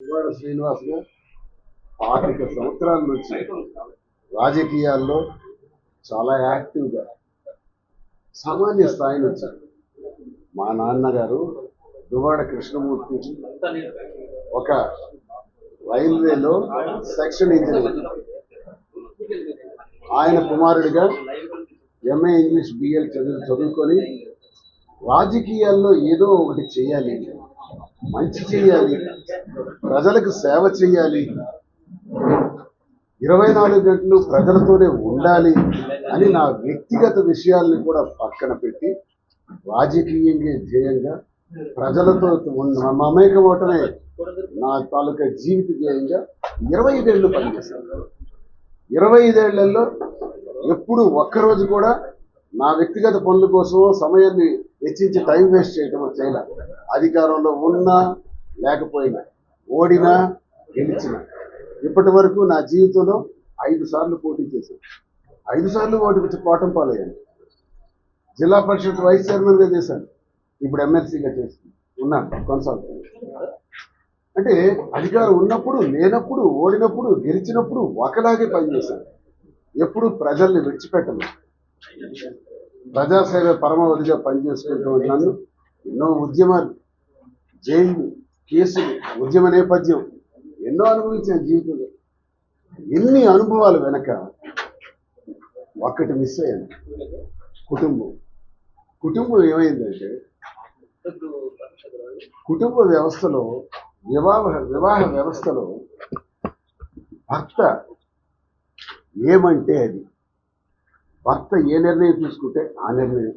పువ్వాడ శ్రీనివాస్ గారు పాతిక సంవత్సరాల నుంచి రాజకీయాల్లో చాలా యాక్టివ్గా సామాన్య స్థాయి నుంచి మా నాన్నగారు దువాడ కృష్ణమూర్తి ఒక రైల్వేలో సెక్షన్ ఇంజనీర్. ఆయన కుమారుడిగా ఎంఏ ఇంగ్లీష్ బిఎల్ చదువు చదువుకొని రాజకీయాల్లో ఏదో ఒకటి చేయాలి మంచి చేయాలి ప్రజలకు సేవ చేయాలి ఇరవై నాలుగు గంటలు ప్రజలతోనే ఉండాలి అని నా వ్యక్తిగత విషయాల్ని కూడా పక్కన పెట్టి రాజకీయంగా ధ్యేయంగా ప్రజలతో ఉన్న మమేకం అవటమే నా తాలూకా జీవిత ధ్యేయంగా ఇరవై ఐదేళ్ళు పనిచేశాను. ఇరవై ఐదేళ్ళలో ఎప్పుడు ఒక్కరోజు కూడా నా వ్యక్తిగత పనుల కోసం సమయాన్ని హెచ్చించి టైం వేస్ట్ చేయటం చైనా అధికారంలో ఉన్నా లేకపోయినా ఓడినా గెలిచినా. ఇప్పటి వరకు నా జీవితంలో ఐదు సార్లు పోటీ చేశాను. ఐదు సార్లు ఓటు కోటం పాలయ్యాను. జిల్లా పరిషత్ వైస్ చైర్మన్గా చేశాను. ఇప్పుడు ఎమ్మెల్సీగా చేసింది ఉన్నాను కొనసాగుతుంది అంటే అధికారం ఉన్నప్పుడు లేనప్పుడు ఓడినప్పుడు గెలిచినప్పుడు ఒకలాగే పనిచేశాను. ఎప్పుడు ప్రజల్ని విడిచిపెట్టను. ప్రజాసేవ పరమావధిగా పనిచేసుకుంటూ నన్ను ఎన్నో ఉద్యమాలు జైలు కేసులు ఉద్యమ నేపథ్యం ఎన్నో అనుభవించిన జీవితంలో. ఎన్ని అనుభవాలు వెనక ఒక్కటి మిస్ అయ్యాను. కుటుంబం. కుటుంబం ఏమైందంటే కుటుంబ వ్యవస్థలో వివాహ వివాహ వ్యవస్థలో భర్త ఏమంటే అది? భర్త ఏ నిర్ణయం తీసుకుంటే ఆ నిర్ణయం.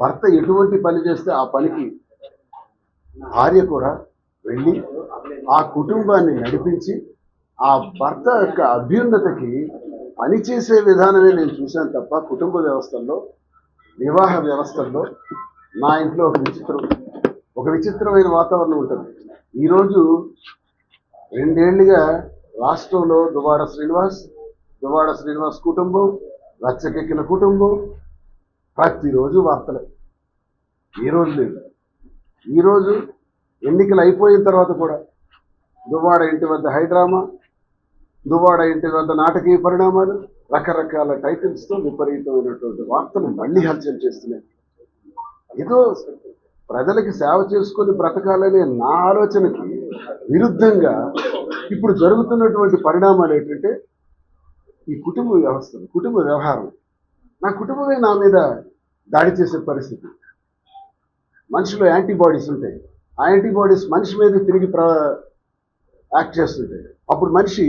భర్త ఎటువంటి పని చేస్తే ఆ పనికి భార్య కూడా వెళ్ళి ఆ కుటుంబాన్ని నడిపించి ఆ భర్త యొక్క అభ్యున్నతకి పనిచేసే విధానమే నేను చూశాను తప్ప కుటుంబ వ్యవస్థల్లో వివాహ వ్యవస్థల్లో నా ఇంట్లో ఒక విచిత్రం ఒక విచిత్రమైన వాతావరణం ఉంటుంది. ఈరోజు రెండేళ్ళుగా రాష్ట్రంలో దువాడ శ్రీనివాస్ దువాడ శ్రీనివాస్ కుటుంబం రచ్చకెక్కిన కుటుంబం ప్రతిరోజు వార్తలే. ఈ రోజు లేదు. ఈరోజు ఎన్నికలు అయిపోయిన తర్వాత కూడా దువ్వాడ ఇంటి వద్ద హైడ్రామా దువ్వాడ ఇంటి వద్ద నాటకీయ పరిణామాలు రకరకాల టైటిల్స్తో విపరీతమైనటువంటి వార్తలు మళ్ళీ హల్చల్ చేస్తున్నాయి. ఏదో ప్రజలకి సేవ చేసుకొని బ్రతకాలనే నా ఆలోచనకి విరుద్ధంగా ఇప్పుడు జరుగుతున్నటువంటి పరిణామాలు ఏంటంటే ఈ కుటుంబ వ్యవస్థలు కుటుంబ వ్యవహారం. నా కుటుంబమే నా మీద దాడి చేసే పరిస్థితి. మనిషిలో యాంటీబాడీస్ ఉంటాయి. ఆ యాంటీబాడీస్ మనిషి మీద తిరిగి ప్ర యాక్ట్ చేస్తుంటాయి. అప్పుడు మనిషి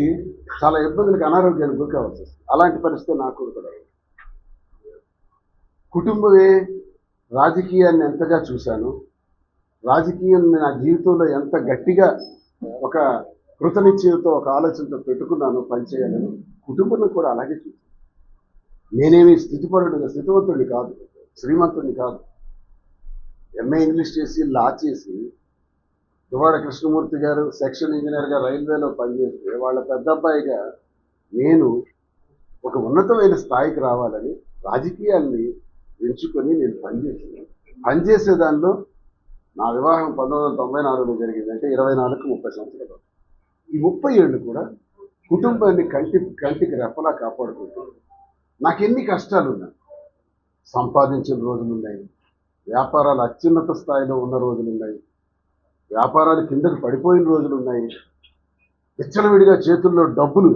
చాలా ఇబ్బందులకు అనారోగ్యానికి గురికావాల్సి వస్తుంది. అలాంటి పరిస్థితి నాకు కూడా కుటుంబమే రాజకీయాన్ని ఎంతగా చూశాను రాజకీయం నా జీవితంలో ఎంత గట్టిగా ఒక కృతనిశ్చయంతో ఒక ఆలోచనతో పెట్టుకున్నాను పనిచేయాలని కుటుంబం కూడా అలాగే చూశాను నేనేమి స్థితిపరుడిగా స్థితివంతుడిని కాదు శ్రీమంతుడిని కాదు. ఎంఏ ఇంగ్లీష్ చేసి లా చేసి దువాడ కృష్ణమూర్తి గారు సెక్షన్ ఇంజనీర్గా రైల్వేలో పనిచేస్తే వాళ్ళ పెద్ద అబ్బాయిగా నేను ఒక ఉన్నతమైన స్థాయికి రావాలని రాజకీయాల్ని ఎంచుకొని నేను పనిచేసాను పనిచేసే దానిలో నా వివాహం పంతొమ్మిది వందల తొంభై నాలుగులో జరిగింది అంటే ఇరవై నాలుగు ముప్పై సంవత్సరాలు ఈ ముప్పై ఏళ్ళు కూడా కుటుంబాన్ని కంటి కంటికి రెప్పలా కాపాడుకుంటూ నాకు ఎన్ని కష్టాలు ఉన్నాయి సంపాదించిన రోజులు ఉన్నాయి వ్యాపారాలు అత్యున్నత స్థాయిలో ఉన్న రోజులు ఉన్నాయి వ్యాపారాలు కిందకు పడిపోయిన రోజులు ఉన్నాయి విచ్చలవిడిగా చేతుల్లో డబ్బులు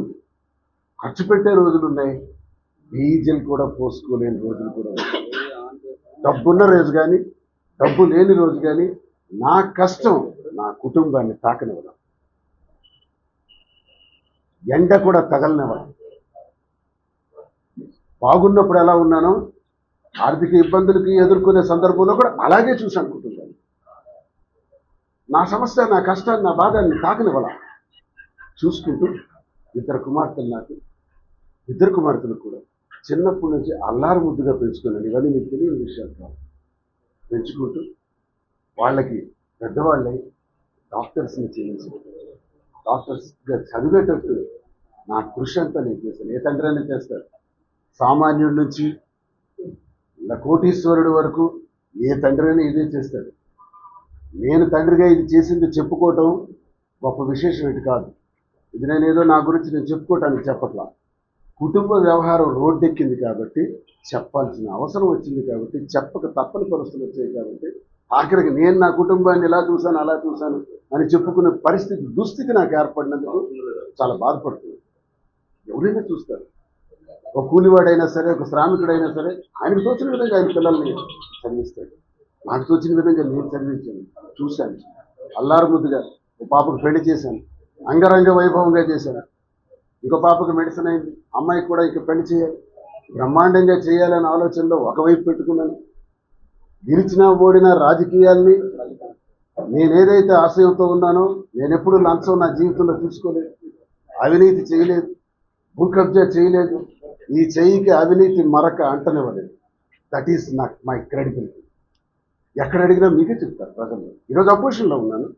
ఖర్చు పెట్టే రోజులు ఉన్నాయి డీజిల్ కూడా పోసుకోలేని రోజులు కూడా ఉన్నాయి. డబ్బున్న రోజు కానీ డబ్బు లేని రోజు కానీ నా కష్టం నా కుటుంబాన్ని తాకనివ్వడం. ఎండ కూడా తగలనివ్వడం బాగున్నప్పుడు ఎలా ఉన్నానో ఆర్థిక ఇబ్బందులకి ఎదుర్కొనే సందర్భంలో కూడా అలాగే చూసి అనుకుంటున్నాను నా సమస్య నా కష్టాన్ని నా బాధాన్ని తాకనివ్వాల. చూసుకుంటూ ఇద్దరు కుమార్తెలు నాకు ఇద్దరు కుమార్తెలు కూడా చిన్నప్పటి నుంచి అల్లారు ముద్దుగా పెంచుకున్నాను ఇవన్నీ మీకు తెలియని విషయాలు కాదు. పెంచుకుంటూ వాళ్ళకి పెద్దవాళ్ళై డాక్టర్స్ని చేయించి డాక్టర్స్గా చదివేటట్టు నా కృషి అంతా నేను చేశాను ఏ తండ్రి అయినా చేస్తారు సామాన్యుడి నుంచి కోటీశ్వరుడు వరకు ఏ తండ్రి అయినా ఇదే చేస్తాడు. నేను తండ్రిగా ఇది చేసింది చెప్పుకోవటం గొప్ప విశేషం ఇటు కాదు. ఇది నేను ఏదో నా గురించి నేను చెప్పుకోవటానికి చెప్పట్లా. కుటుంబ వ్యవహారం రోడ్డెక్కింది కాబట్టి చెప్పాల్సిన అవసరం వచ్చింది కాబట్టి చెప్పక తప్పని పరిస్థితులు వచ్చాయి కాబట్టి ఆఖరికి నేను నా కుటుంబాన్ని ఇలా చూశాను అలా చూశాను అని చెప్పుకునే పరిస్థితి దుస్థితి నాకు ఏర్పడినందుకు చాలా బాధపడుతుంది ఎవరైనా చూస్తారు. ఒక కూలివాడైనా సరే ఒక శ్రామికుడైనా సరే ఆయనకు తోచిన విధంగా ఆయన పిల్లల్ని చదివిస్తాడు. నాకు తోచిన విధంగా నేను చదివించాను. చూశాను. అల్లారు ముద్దుగా ఒక పాపకు పెళ్ళి చేశాను. అంగరంగ వైభవంగా చేశాను. ఇంకో పాపకు మెడిసిన్ అయింది. అమ్మాయికి కూడా ఇక పెళ్ళి చేయాలి. బ్రహ్మాండంగా చేయాలనే ఆలోచనలో ఒకవైపు పెట్టుకున్నాను. గెలిచినా ఓడిన రాజకీయాల్ని నేనేదైతే ఆశయంతో ఉన్నానో నేనెప్పుడు లంచం నా జీవితంలో తీసుకోలేదు. అవినీతి చేయలేదు. భూకబ్జా చేయలేదు. ఈ చెయ్యికి అవినీతి మరక అంటనివ్వలేదు. That is not my credibility ఎక్కడ అడిగినా మీకే చెప్తారు ప్రజలు. ఈరోజు అపోజిషన్లో ఉన్నాను.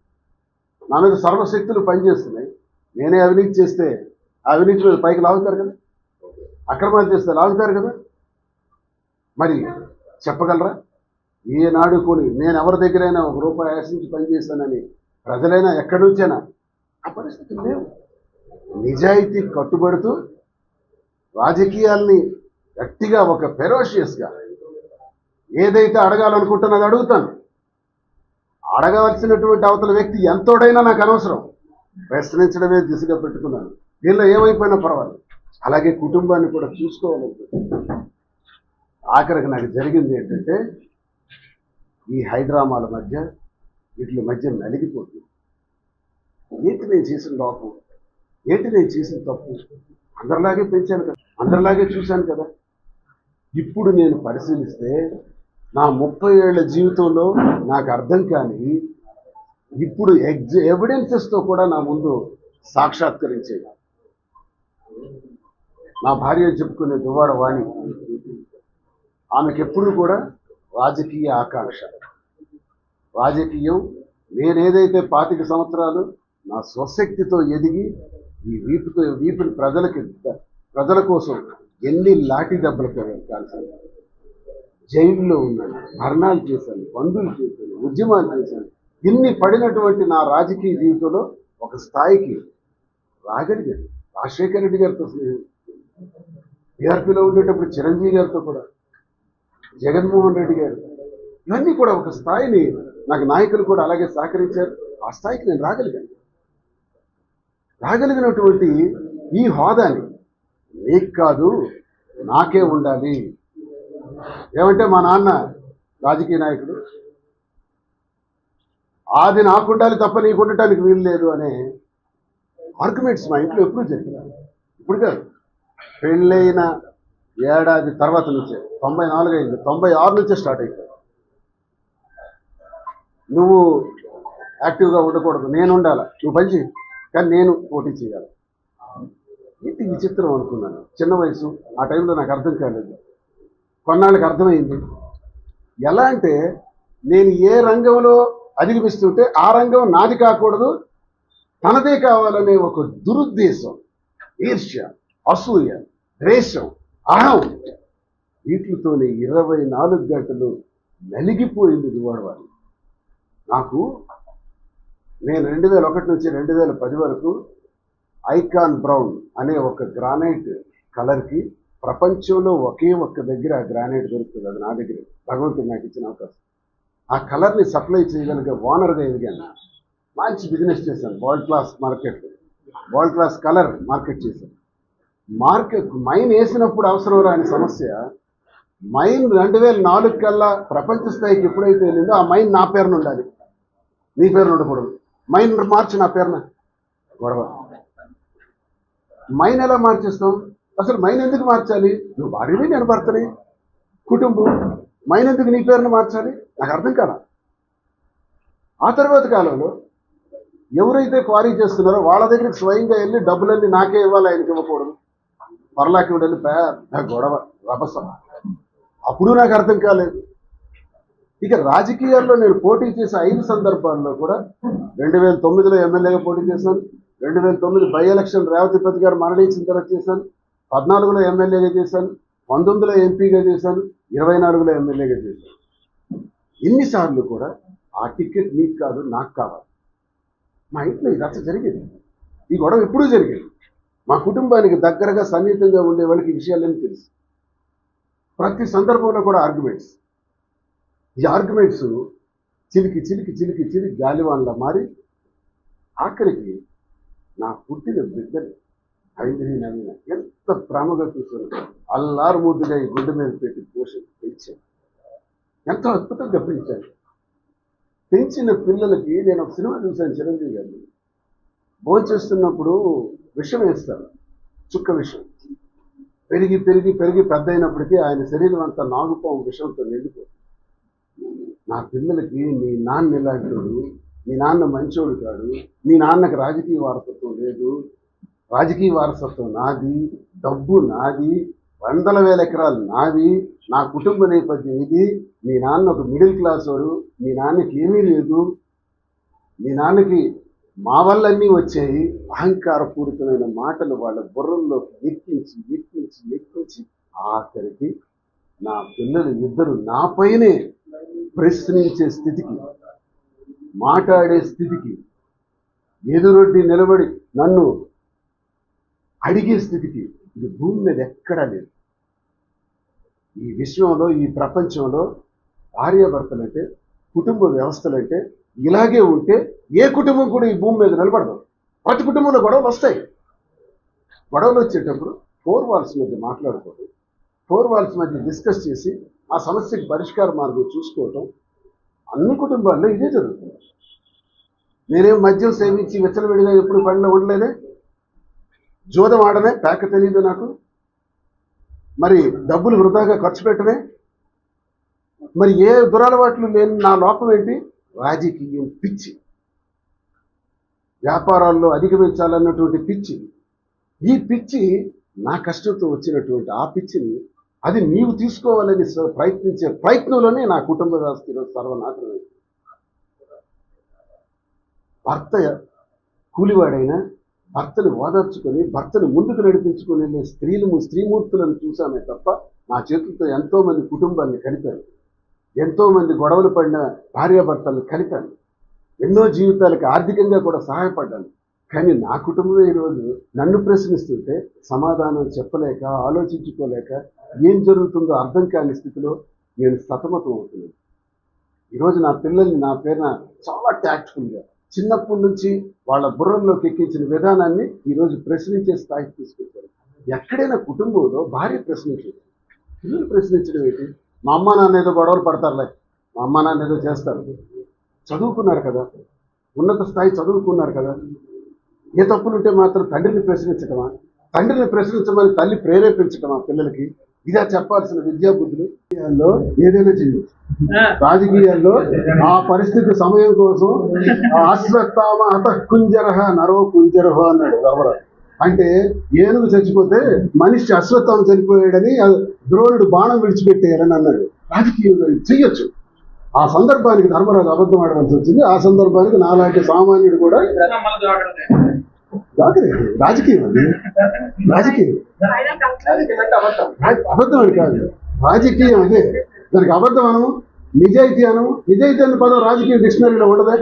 నా మీద సర్వశక్తులు పనిచేస్తున్నాయి. నేనే అవినీతి చేస్తే అవినీతి మీద పైకి లాగుతారు కదా? అక్రమాలు చేస్తే లాగుతారు కదా? మరి చెప్పగలరా? ఏనాడు కొని నేను ఎవరి దగ్గరైనా ఒక రూపాయి ఆశించి పనిచేస్తానని ప్రజలైనా ఎక్కడి నుంచైనా ఆ పరిస్థితి లేవు. నిజాయితీ కట్టుబడుతూ రాజకీయాల్ని గట్టిగా ఒక ఫెరోషియస్గా ఏదైతే అడగాలనుకుంటున్నది అడుగుతాను. అడగవలసినటువంటి అవతల వ్యక్తి ఎంతోడైనా నాకు అనవసరం. ప్రశ్నించడమే దిశగా పెట్టుకున్నాను. దీనిలో ఏమైపోయినా పర్వాలేదు. అలాగే కుటుంబాన్ని కూడా చూసుకోవాలనుకుంటున్నాను. ఆఖరికి నాకు జరిగింది ఏంటంటే ఈ హైడ్రామాల మధ్య వీటి మధ్య నలిగిపోతుంది. ఏంటి నేను చేసిన లోపం ఏంటి నేను చేసిన తప్పు? అందరిలాగే పెంచాను కదా. అందరిలాగే చూశాను కదా. ఇప్పుడు నేను పరిశీలిస్తే నా ముప్పై ఏళ్ళ జీవితంలో నాకు అర్థం కాని ఇప్పుడు ఎగ్జ ఎవిడెన్సెస్తో కూడా నా ముందు సాక్షాత్కరించేది నా భార్య చెప్పుకునే దువ్వాడ వాణి. ఆమెకు ఎప్పుడు కూడా రాజకీయ ఆకాంక్ష. రాజకీయం నేనేదైతే పాతిక సంవత్సరాలు నా స్వశక్తితో ఎదిగి ఈ వీపుతో వీపుని ప్రజలకి ప్రజల కోసం ఎన్ని లాఠీ దెబ్బలు కాల్చాను జైల్లో ఉన్నాను మరణాలు చేశాను బంధువులు చేశాను ఉద్యమాలు చేశాను ఇన్ని పడినటువంటి నా రాజకీయ జీవితంలో ఒక స్థాయికి రాగలిగాను రాజశేఖర రెడ్డి గారితో స్నేహం. టీఆర్పీలో ఉండేటప్పుడు చిరంజీవి గారితో కూడా జగన్మోహన్ రెడ్డి గారు. ఇవన్నీ కూడా ఒక స్థాయిని నాకు నాయకులు కూడా అలాగే సహకరించారు. ఆ స్థాయికి నేను రాగలిగాను. రాగలిగినటువంటి ఈ హోదాని నీకు కాదు నాకే ఉండాలి. ఏమంటే మా నాన్న రాజకీయ నాయకుడు అది నాకు ఉండాలి తప్ప నీకు ఉండటానికి వీలు లేదు అనే ఆర్గ్యుమెంట్స్ మా ఇంట్లో ఎప్పుడూ జరిగినాయి ఇప్పుడు కాదు పెళ్ళైన ఏడాది తర్వాత నుంచే తొంభై నాలుగు అయింది తొంభై ఆరు నుంచే స్టార్ట్ అయిపోయింది నువ్వు యాక్టివ్గా ఉండకూడదు నేను ఉండాలా? నువ్వు పని చేయి కానీ నేను పోటీ చేయాలి. ఏంటి విచిత్రం అనుకున్నాను. చిన్న వయసు ఆ టైంలో నాకు అర్థం కాలేదు. కొన్నాళ్ళకి అర్థమైంది. ఎలా అంటే నేను ఏ రంగంలో అధిగమిస్తుంటే ఆ రంగం నాది కాకూడదు తనదే కావాలనే ఒక దురుద్దేశం ఈర్ష్య అసూయ ద్వేషం అహం. వీటితోనే ఇరవై నాలుగు గంటలు నలిగిపోయింది దువాడవాడు నాకు నేను రెండు వేల ఒకటి నుంచి రెండు వేల పది వరకు ఐకాన్ బ్రౌన్ అనే ఒక గ్రానైట్ కలర్కి ప్రపంచంలో ఒకే ఒక్క దగ్గర ఆ గ్రానైట్ దొరుకుతుంది. అది నా దగ్గర. భగవంతుడు నాకు ఇచ్చిన అవకాశం. ఆ కలర్ని సప్లై చేయగలిగే ఓనర్గా ఎదిగాను. మంచి బిజినెస్ చేశాను. World class market. World class colour market చేశాను. మార్కెట్ మైన్ వేసినప్పుడు అవసరం రాని సమస్య మైన్ రెండు వేల నాలుగు కల్లా ప్రపంచ స్థాయికి ఎప్పుడైతే వెళ్ళిందో ఆ మైన్ నా పేరున ఉండాలి నీ పేరున ఉండకూడదు మైన్ మార్చి నా పేరున. గొడవ. మైన్ ఎలా మార్చేస్తాం? అసలు మైన్ ఎందుకు మార్చాలి? నువ్వు భార్యని నేను భర్తని కుటుంబం మైన్ ఎందుకు నీ పేరును మార్చాలి? నాకు అర్థం కాల? ఆ తర్వాత కాలంలో ఎవరైతే క్వారీ చేస్తున్నారో వాళ్ళ దగ్గరికి స్వయంగా వెళ్ళి డబ్బులన్నీ నాకే ఇవ్వాలి ఆయనకి ఇవ్వకూడదు. పర్లాకి వెళ్ళి పెద్ద గొడవ రభస. అప్పుడు నాకు అర్థం కాలేదు. ఇక రాజకీయాల్లో నేను పోటీ చేసే ఐదు సందర్భాల్లో కూడా రెండు వేల తొమ్మిదిలో ఎమ్మెల్యేగా పోటీ చేశాను. రెండు వేల తొమ్మిది బై ఎలక్షన్ రేవతిపతి గారు మరణించిన తర్వాత చేశాను. పద్నాలుగులో ఎమ్మెల్యేగా చేశాను. పంతొమ్మిదిలో ఎంపీగా చేశాను. ఇరవై నాలుగులో ఎమ్మెల్యేగా చేశాను. ఎన్నిసార్లు కూడా ఆ టికెట్ నీకు కాదు నాకు కావాలి. మా ఇంట్లో ఈ రచ్చ జరిగేది. ఈ గొడవ ఎప్పుడూ జరిగేది. మా కుటుంబానికి దగ్గరగా సన్నిహితంగా ఉండే వాళ్ళకి విషయాలన్నీ తెలుసు. ప్రతి సందర్భంలో కూడా ఆర్గ్యుమెంట్స్ ఈ ఆర్గ్యుమెంట్స్ చిలికి చిలికి చిలికి చిలికి గాలివాన్లా మారి ఆఖరికి నా పుట్టిన బిడ్డని ఐంద్రి నవీన ఎంత ప్రేమగా చూసాను అల్లారు ఈ గుడ్డ మీద పెట్టి పోషణ పెంచాను ఎంతో అద్భుతంగా పెంచాను పెంచిన పిల్లలకి నేను ఒక సినిమా చూశాను చిరంజీవి గారిని భోంచేస్తున్నప్పుడు విషం వేస్తాను చుక్క విషం. పెరిగి పెరిగి పెరిగి పెద్ద అయినప్పటికీ ఆయన శరీరం అంతా నాగుపాము విషంతో నిండిపోతుంది. నా పిల్లలకి మీ నాన్న ఇలాంటివాడు మీ నాన్న మంచోడు కాడు మీ నాన్నకి రాజకీయ వారసత్వం లేదు. రాజకీయ వారసత్వం నాది డబ్బు నాది వందల వేల ఎకరాలు నావి నా కుటుంబ నేపథ్యం ఇది. మీ నాన్న ఒక మిడిల్ క్లాస్ వాడు మీ నాన్నకి ఏమీ లేదు. మీ నాన్నకి మా వల్లన్నీ వచ్చాయి. అహంకారపూరితమైన మాటలు వాళ్ళ బుర్రల్లో ఎక్కించి ఎక్కించి ఎక్కించి ఆఖరికి నా పిల్లలు ఇద్దరు నాపైనే ప్రశ్నించే స్థితికి మాట్లాడే స్థితికి ఎదురొడ్డి నిలబడి నన్ను అడిగే స్థితికి ఇది భూమి మీద ఎక్కడా లేదు. ఈ విశ్వంలో ఈ ప్రపంచంలో భార్యాభర్తలంటే కుటుంబ వ్యవస్థలంటే ఇలాగే ఉంటే ఏ కుటుంబం కూడా ఈ భూమి మీద నిలబడదు. ప్రతి కుటుంబంలో గొడవలు వస్తాయి. గొడవలు వచ్చేటప్పుడు ఫోర్ వాల్స్ మధ్య మాట్లాడుకోవడం ఫోర్ వాల్స్ మధ్య డిస్కస్ చేసి ఆ సమస్యకి పరిష్కార మార్గం చూసుకోవటం అన్ని కుటుంబాల్లో ఇదే జరుగుతుంది. నేనేం మద్యం సేవించి విచ్చలవిడిగా ఎప్పుడు పనిలో ఉండలేదే? జోదం ఆడనే ప్యాక తెలియదు నాకు. మరి డబ్బులు వృధాగా ఖర్చు పెట్టనే? మరి ఏ దురలవాట్లు లేని నా లోపం ఏంటి? రాజకీయం పిచ్చి. వ్యాపారాల్లో అధిగమించాలన్నటువంటి పిచ్చి. ఈ పిచ్చి నా కష్టంతో వచ్చినటువంటి ఆ పిచ్చిని అది నీవు తీసుకోవాలని ప్రయత్నించే ప్రయత్నంలోనే నా కుటుంబ వ్యవస్థ ఈరోజు సర్వనాశనమైంది. భర్త కూలివాడైనా భర్తను ఓదార్చుకొని భర్తను ముందుకు నడిపించుకుని వెళ్ళే స్త్రీలు స్త్రీమూర్తులను చూశామే తప్ప నా చేతులతో ఎంతో మంది కుటుంబాన్ని కలిపాను. ఎంతోమంది గొడవలు పడిన భార్యాభర్తలను కలిపాను. ఎన్నో జీవితాలకు ఆర్థికంగా కూడా సహాయపడ్డాను. కానీ నా కుటుంబమే ఈరోజు నన్ను ప్రశ్నిస్తుంటే సమాధానం చెప్పలేక ఆలోచించుకోలేక ఏం జరుగుతుందో అర్థం కాని స్థితిలో నేను సతమతం అవుతున్నాను. ఈరోజు నా పిల్లల్ని నా పేరున చాలా ట్యాక్ట్ఫుల్గా చిన్నప్పటి నుంచి వాళ్ళ బుర్రంలోకి ఎక్కించిన విధానాన్ని ఈరోజు ప్రశ్నించే స్థాయికి తీసుకొచ్చారు. ఎక్కడైనా కుటుంబంలో భార్య ప్రశ్నించేది. పిల్లలు ప్రశ్నించడం ఏంటి? మా అమ్మ నాన్న ఏదో గొడవలు పడతారులే. మా అమ్మ నాన్న ఏదో చేస్తారు. చదువుకున్నారు కదా. ఉన్నత స్థాయి చదువుకున్నారు కదా. ఏ తప్పులుంటే మాత్రం తండ్రిని ప్రశ్నించటమా? తండ్రిని ప్రశ్నించమని తల్లి ప్రేరేపించటమా పిల్లలకి? ఇదా చెప్పాల్సిన విద్యాబుద్ధులు రాజకీయాల్లో ఏదైనా చేయొచ్చు. రాజకీయాల్లో ఆ పరిస్థితి సమయం కోసం అశ్వత్థామ అత కుంజరహ నరో కుంజరహ అన్నాడు రామరాజు అంటే ఏనుగు చచ్చిపోతే మనిషి అశ్వత్థామ చనిపోయాడని ద్రోణుడు బాణం విడిచిపెట్టేయాలని అన్నాడు. రాజకీయంలో చెయ్యొచ్చు ఆ సందర్భానికి ధర్మరాజు అబద్ధం ఆడవలసి వచ్చింది. ఆ సందర్భానికి నాలాంటి సామాన్యుడు కూడా రాజకీయం అది. రాజకీయం. అబద్ధం అని కాదు. రాజకీయం అదే. దానికి అబద్ధం అను నిజాయితీ అను నిజాయితీ అనే పదం రాజకీయ డిక్షనరీలో ఉండదా?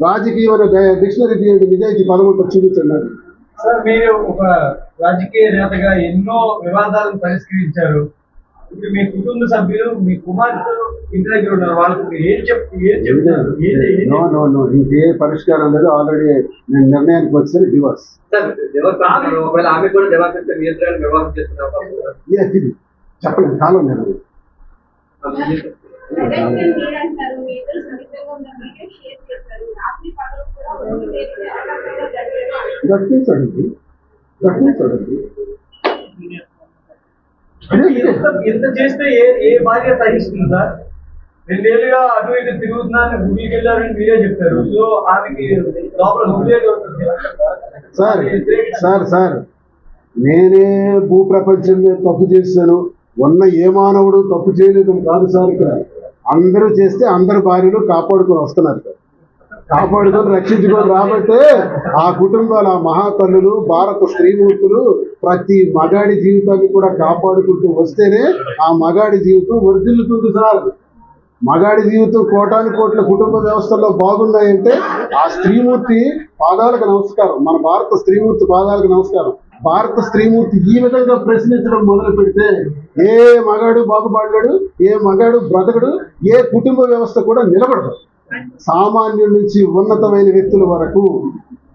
రాజకీయం అనే డిక్షనరీ తీయండి నిజాయితీ పదం ఉంటే చూపించండి సార్ మీరు ఒక రాజకీయ నేతగా ఎన్నో వివాదాలను పరిష్కరించారు. ఇప్పుడు మీ కుటుంబ సభ్యులు మీ కుమార్తె ఇంటి దగ్గర ఉన్నారు. వాళ్ళకి మీరు ఏం చెప్ ఏం చెప్తారు ఏం- ఏం నో నో నో. ఇంకే పరిష్కారం లేదు. ఆల్రెడీ నేను నిర్ణయానికి వచ్చాను డివోర్స్. సార్ దేవస్థానం ఒకవేళ ఆమె కూడా ఎంత చేస్తే ఏ ఏ భార్య సహిస్తుంది సార్? రెండేళ్ళుగా అటు ఇటు తిరుగుతున్నారని గుడికి వెళ్ళారని మీరే చెప్పారు. సో ఆమెకి లోపల ఉంటుంది సార్ సార్ సార్ నేనే భూ ప్రపంచం మీద తప్పు చేశాను. ఉన్న ఏ మానవుడు తప్పు చేయలేదని కాదు సార్ ఇక్కడ. అందరూ చేస్తే అందరు భార్యలు కాపాడుకొని వస్తున్నారు సార్. కాపాడుకొని రక్షించుకొని రాబట్టే ఆ కుటుంబాల ఆ మహాతల్లులు భారత స్త్రీమూర్తులు ప్రతి మగాడి జీవితాన్ని కూడా కాపాడుకుంటూ వస్తేనే ఆ మగాడి జీవితం వర్ధిల్లుతుంది సార్. మగాడి జీవితం కోటాను కోట్ల కుటుంబ వ్యవస్థల్లో బాగున్నాయంటే ఆ స్త్రీమూర్తి పాదాలకు నమస్కారం మన భారత స్త్రీమూర్తి పాదాలకు నమస్కారం. భారత స్త్రీమూర్తి ఈ విధంగా ప్రశ్నించడం మొదలు పెడితే ఏ మగాడు బాగుపడ్డాడు ఏ మగాడు బ్రతకడు ఏ కుటుంబ వ్యవస్థ కూడా నిలబడదు. సామాన్యుల నుంచి ఉన్నతమైన వ్యక్తుల వరకు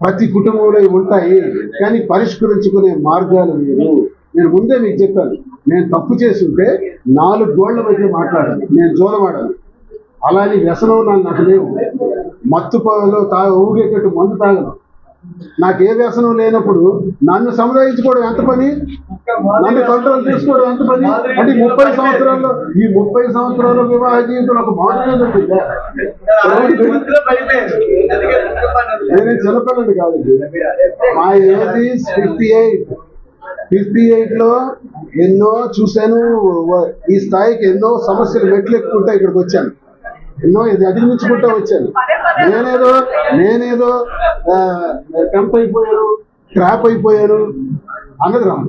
ప్రతి కుటుంబంలో ఉంటాయి కానీ పరిష్కరించుకునే మార్గాలు మీరు నేను ముందే మీకు చెప్పాను నేను తప్పు చేస్తుంటే నాలుగు గోళ్ళ మధ్య మాట్లాడాను నేను జోలమాడాను అలాని వ్యసనం నాకు లేవు. మత్తు తాగ తా ఊగేటట్టు మందు తాగను. నాకు ఏ వ్యసనం లేనప్పుడు నన్ను సముదాయించుకోవడం ఎంత పని? నన్ను కంట్రోల్ చేసుకోవడం ఎంత పని? అంటే ముప్పై సంవత్సరాల్లో ఈ ముప్పై సంవత్సరాల వివాహ జీవితం అందుకే కుటుంబాన్ని నేను చిన్నపిల్లని కాదండి. మా ఏజ్ ఫిఫ్టీ ఎయిట్ ఫిఫ్టీ ఎయిట్లో ఎన్నో చూశాను. ఈ స్థాయికి ఎన్నో సమస్యలు మెట్లు ఎక్కుంటే ఇక్కడికి వచ్చాను. ఎన్నో ఇది అధిగమించుకుంటూ వచ్చాను. నేనేదో నేనేదో టెంప్ అయిపోయాను ట్రాప్ అయిపోయాను అన్నది రాను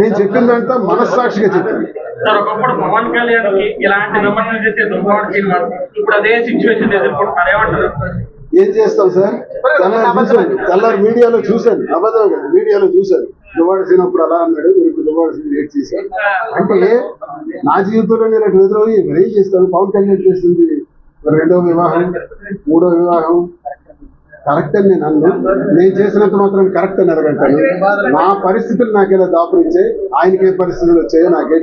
నేను చెప్పిందంతా మనస్సాక్షిగా చెప్పాను. సార్ ఒకప్పుడు పవన్ కళ్యాణ్కి ఇలాంటి విమర్శలు చేసే దుర్మార్గ శ్రీనివాస్ ఇప్పుడు అదే సిచ్యువేషన్ ఎదుర్కొంటున్నారు. ఏమంటారు? ఏం చేస్తాం సార్? తెల్లారి మీడియాలో చూశాను. అబద్ధం కదా మీడియాలో చూశాను. దువ్వాడ అలా అన్నాడు మీరు ఇప్పుడు దువ్వాడ చేశారు. అంటే నా జీవితంలో నేను అటు ఎదురవి మరి చేస్తాను. పవన్ కళ్యాణ్ చేస్తుంది రెండో వివాహం మూడో వివాహం. కరెక్ట్ అని నేను అన్ను. నేను చేసినంత మాత్రం కరెక్ట్ అని అడగంటాను నా పరిస్థితులు నాకేలా దాపురించాయి ఆయనకి ఏ పరిస్థితులు వచ్చాయో నాకే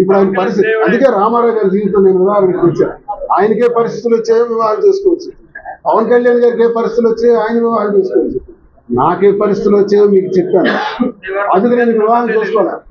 ఇప్పుడు ఆయన పరిస్థితి అందుకే రామారావు గారి జీవితం నేను వివాహం వచ్చాను ఆయనకే పరిస్థితులు వచ్చాయో వివాహం చేసుకోవచ్చు. పవన్ కళ్యాణ్ గారికి ఏ పరిస్థితులు వచ్చాయో ఆయన వివాహం చేసుకోవచ్చు. నాకే పరిస్థితులు వచ్చాయో మీకు చెప్పాను అందుకు నేను వివాహం చేసుకోవాలి?